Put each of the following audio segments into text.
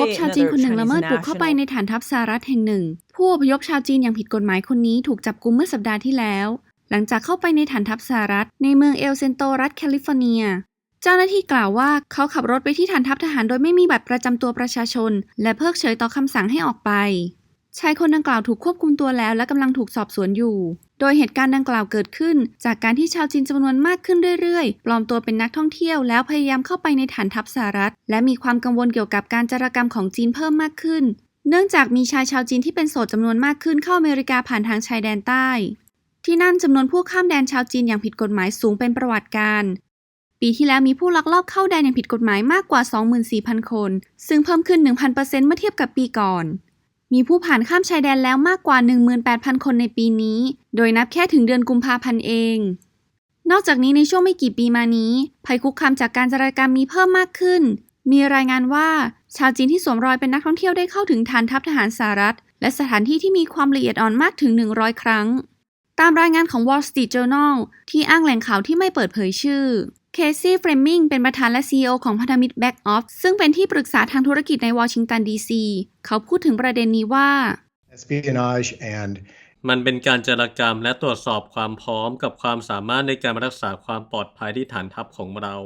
พบชาวจีนคนหนึ่งละเมิดบุกเข้าไปในฐานทัพสหรัฐแห่งหนึ่ง ผู้อพยพชาวจีนอย่างผิดกฎหมายคนนี้ถูกจับกุมเมื่อสัปดาห์ที่แล้ว หลังจากเข้าไปในฐานทัพสหรัฐ ในเมืองเอลเซนโตรัฐแคลิฟอร์เนีย เจ้าหน้าที่กล่าวว่าเขาขับรถไปที่ฐานทัพทหารโดยไม่มีบัตรประจำตัวประชาชน และเพิกเฉยต่อคำสั่งให้ออกไปชายคนดังกล่าวถูกควบคุมตัวแล้วและกำลังถูกสอบสวนอยู่ โดยเหตุการณ์ดังกล่าวเกิดขึ้น จากการที่ชาวจีนจำนวนมากขึ้นเรื่อยๆ ปลอมตัวเป็นนักท่องเที่ยวแล้วพยายามเข้าไปในฐานทัพสหรัฐ และมีความกังวลเกี่ยวกับการจารกรรมของจีนเพิ่มมากขึ้น เนื่องจากมีชายชาวจีนที่เป็นโสดจำนวนมากขึ้นเข้าอเมริกาผ่านทางชายแดนใต้ ที่นั่นจำนวนผู้ข้ามแดนชาวจีนอย่างผิดกฎหมายสูงเป็นประวัติการณ์ปีที่แล้วมีผู้ลักลอบเข้าแดนอย่างผิดกฎหมายมากกว่า 24,000 คน ซึ่งเพิ่มขึ้น 1,000%เมื่อเทียบกับปีก่อน มีผู้ผ่านข้ามชายแดนแล้วมากกว่า 18,000 คนในปีนี้ โดยนับแค่ถึงเดือนกุมภาพันธ์เอง นอกจากนี้ในช่วงไม่กี่ปีมานี้ ภัยคุกคามจากการจารกรรมมีเพิ่มมากขึ้น มีรายงานว่า ชาวจีนที่สวมรอยเป็นนักท่องเที่ยวได้เข้าถึงฐานทัพทหารสหรัฐ และสถานที่ที่มีความละเอียดอ่อนมากถึง 100 ครั้ง ตามรายงานของ Wall Street Journal ที่อ้างแหล่งข่าวที่ไม่เปิดเผยชื่อ เคซี่เฟรมมิงเป็นประธานและ CEO ของพันธมิตร Back Off ซึ่งเป็นที่ปรึกษาทางธุรกิจในวอชิงตันดีซีเขาพูดถึงประเด็นนี้ว่า espionage and มันเป็นการจารกรรมและตรวจสอบความพร้อมกับความสามารถในการรักษาความปลอดภัยที่ฐานทัพของเรา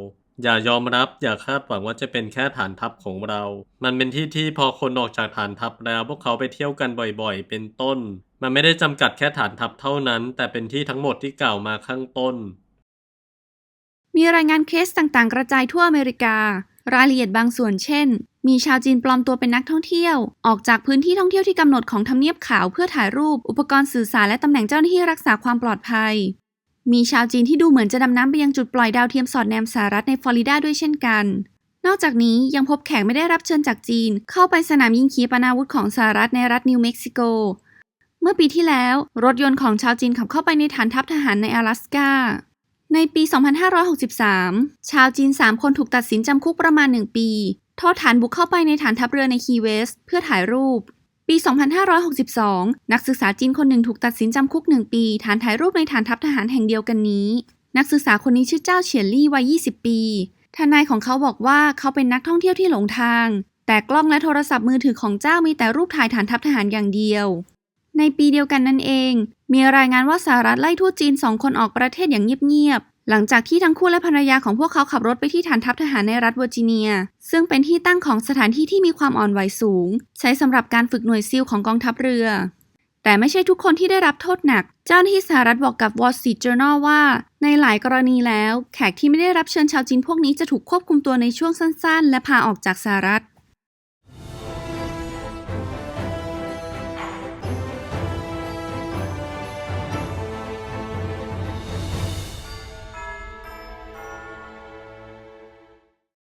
อย่ายอมรับอย่าคาดหวังว่าจะเป็นแค่ฐานทัพของเรา มันเป็นที่ที่พอคนออกจากฐานทัพแล้ว พวกเขาไปเที่ยวกันบ่อยๆ เป็นต้น มันไม่ได้จำกัดแค่ฐานทัพเท่านั้น แต่เป็นที่ทั้งหมดที่กล่าวมาข้างต้น มีรายงานเคสต่างๆ กระจายทั่วอเมริกา รายละเอียดบางส่วนเช่น มีชาวจีนปลอมตัวเป็นนักท่องเที่ยว ออกจากพื้นที่ท่องเที่ยวที่กำหนดของทำเนียบขาวเพื่อถ่ายรูป อุปกรณ์สื่อสารและตำแหน่งเจ้าหน้าที่รักษาความปลอดภัย มีชาวจีนที่ดูเหมือนจะดำน้ำไปยังจุดปล่อยดาวเทียมสอดแนมสหรัฐในฟลอริดาด้วยเช่นกัน นอกจากนี้ยังพบแขกไม่ได้รับเชิญจากจีน เข้าไปสนามยิงขีปนาวุธของสหรัฐในรัฐนิวเม็กซิโกเมื่อปีที่แล้ว รถยนต์ของชาวจีนขับเข้าไปในฐานทัพทหารใน阿拉สกา ในปี 2563 ชาวจีน 3 คนถูกตัดสินจำคุกประมาณ 1 ปี โทษฐานบุกเข้าไปในฐานทัพเรือในคีเวส เพื่อถ่ายรูป ปี 2562 นักศึกษาจีนคนหนึ่งถูกตัดสินจำคุก 1 ปี ฐานถ่ายรูปในฐานทัพทหารแห่งเดียวกันนี้ นักศึกษาคนนี้ชื่อเจ้าเฉียนลี่วัย 20 ปี ทนายของเขาบอกว่าเขาเป็นนักท่องเที่ยวที่หลงทาง แต่กล้องและโทรศัพท์มือถือของเจ้ามีแต่รูปถ่ายฐานทัพทหารอย่างเดียว ในปีเดียวกันนั่นเอง มีรายงานว่าสหรัฐไล่ทูตจีนสองคนออกประเทศอย่างเงียบๆ หลังจากที่ทั้งคู่และภรรยาของพวกเขาขับรถไปที่ฐานทัพทหารในรัฐเวอร์จิเนีย ซึ่งเป็นที่ตั้งของสถานที่ที่มีความอ่อนไหวสูง ใช้สำหรับการฝึกหน่วยซิลของกองทัพเรือ แต่ไม่ใช่ทุกคนที่ได้รับโทษหนัก เจ้าหน้าที่สหรัฐบอกกับ Wall Street Journal ว่า ในหลายกรณีแล้ว แขกที่ไม่ได้รับเชิญชาวจีนพวกนี้จะถูกควบคุมตัวในช่วงสั้น ๆ และพาออกจากสหรัฐ